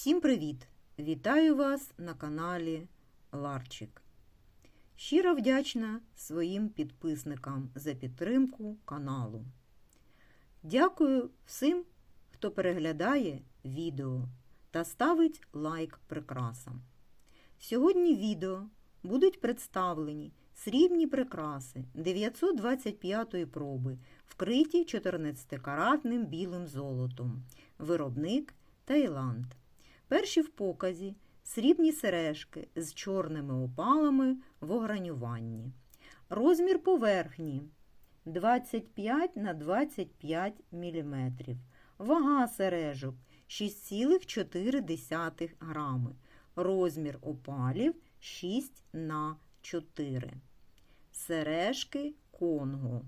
Всім привіт! Вітаю вас на каналі Ларчик. Щиро вдячна своїм підписникам за підтримку каналу. Дякую всім, хто переглядає відео та ставить лайк прикрасам. Сьогодні відео будуть представлені срібні прикраси 925-ї проби, вкриті 14-каратним білим золотом. Виробник Таїланд. Перші в показі срібні сережки з чорними опалами в огранюванні. Розмір поверхні 25 на 25 мм. Вага сережок 6,4 грами. Розмір опалів 6 на 4. Сережки Конго.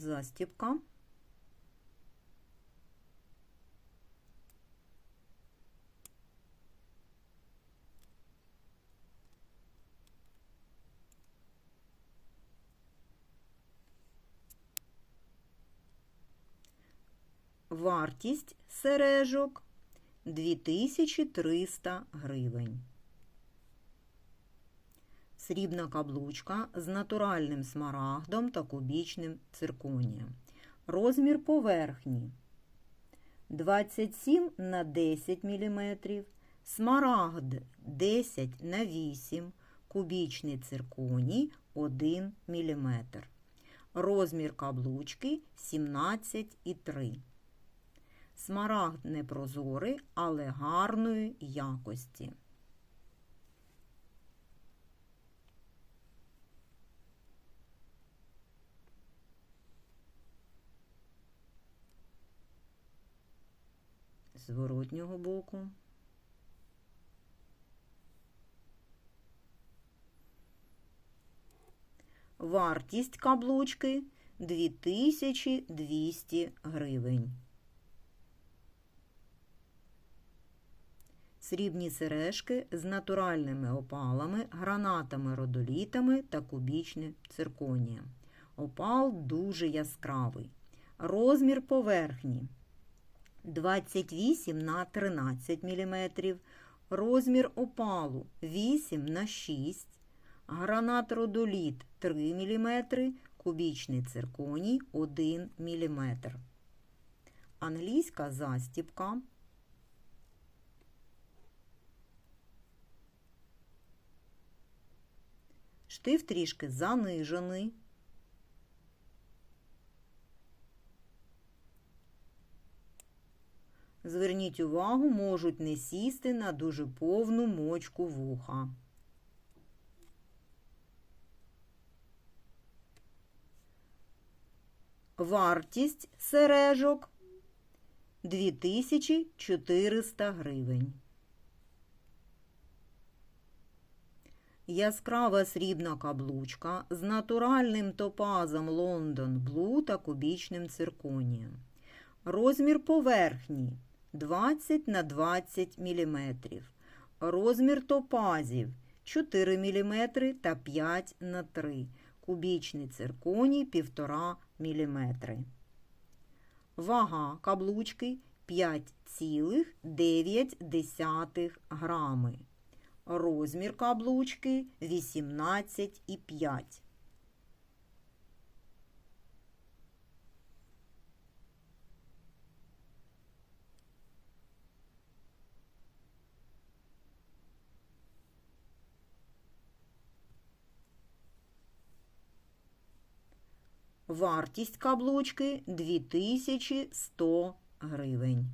Застіпка. Вартість сережок 2300 гривень. Срібна каблучка з натуральним смарагдом та кубічним цирконієм. Розмір поверхні 27 на 10 мм, смарагд 10 на 8 кубічний цирконій 1 мм. Розмір каблучки 17,3 Смарагд непрозорий, але гарної якості. Зворотнього боку. Вартість каблучки 2200 гривень. Срібні сережки з натуральними опалами, гранатами, родолітами та кубічним цирконієм. Опал дуже яскравий. Розмір поверхні 28 на 13 мм, розмір опалу 8 на 6 гранат родоліт 3 мм, кубічний цирконій 1 мм. Англійська застіпка. Штиф трішки занижений. Зверніть увагу, можуть не сісти на дуже повну мочку вуха. Вартість сережок 2400 гривень. Яскрава срібна каблучка з натуральним топазом Лондон Блу та кубічним цирконієм. Розмір поверхні 20 на 20 мм. Розмір топазів 4 мм та 5 на 3 Кубічний цирконій 1,5 мм. Вага каблучки 5,9 грами. Розмір каблучки 18,5. Вартість каблучки 2100 гривень.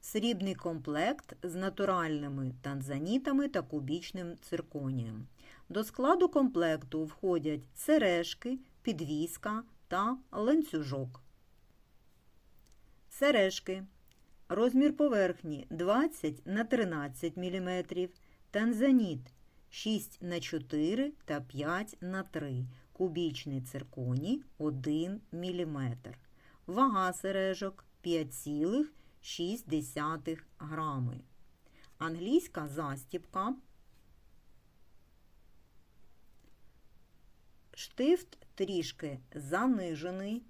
Срібний комплект з натуральними танзанітами та кубічним цирконієм. До складу комплекту входять сережки, підвіска та ланцюжок. Сережки. Розмір поверхні 20 на 13 мм. Танзаніт 6 на 4 та 5 на 3 Кубічний цирконій 1 мм. Вага сережок 5,5 6 грами. Англійська застіпка. Штифт трішки занижений.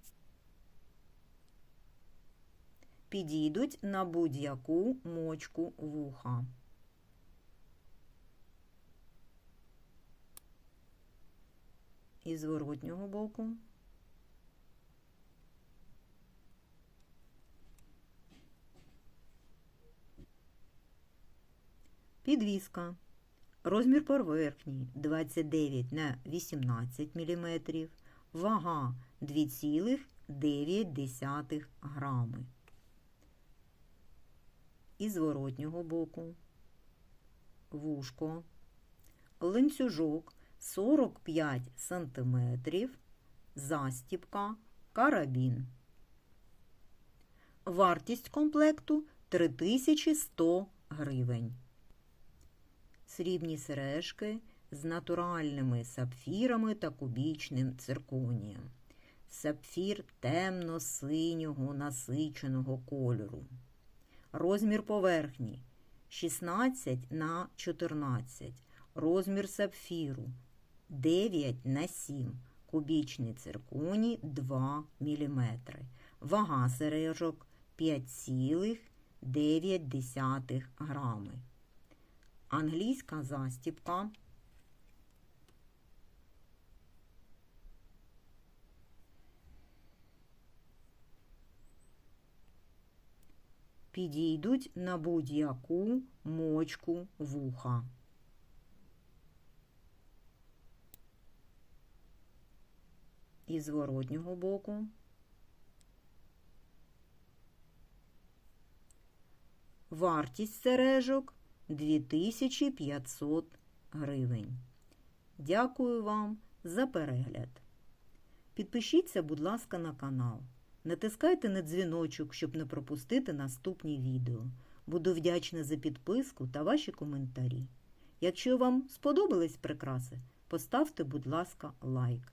Підійдуть на будь-яку мочку вуха. І з боку. Підвіска. Розмір поверхні 29 на 18 мм, вага 2,9 грами. І зворотнього боку, вушко, ланцюжок 45 см, застіпка, карабін. Вартість комплекту 3100 гривень срібні сережки з натуральними сапфірами та кубічним цирконієм. Сапфір темно-синього насиченого кольору. Розмір поверхні 16 на 14. Розмір сапфіру 9 на 7. Кубічний цирконій 2 мм. Вага сережок 5,9 грами англійська застіпка. Підійдуть на будь-яку мочку вуха. І зворотнього боку. Вартість сережок 2500 гривень. Дякую вам за перегляд. Підпишіться, будь ласка, на канал. Натискайте на дзвіночок, щоб не пропустити наступні відео. Буду вдячна за підписку та ваші коментарі. Якщо вам сподобались прикраси, поставте, будь ласка, лайк.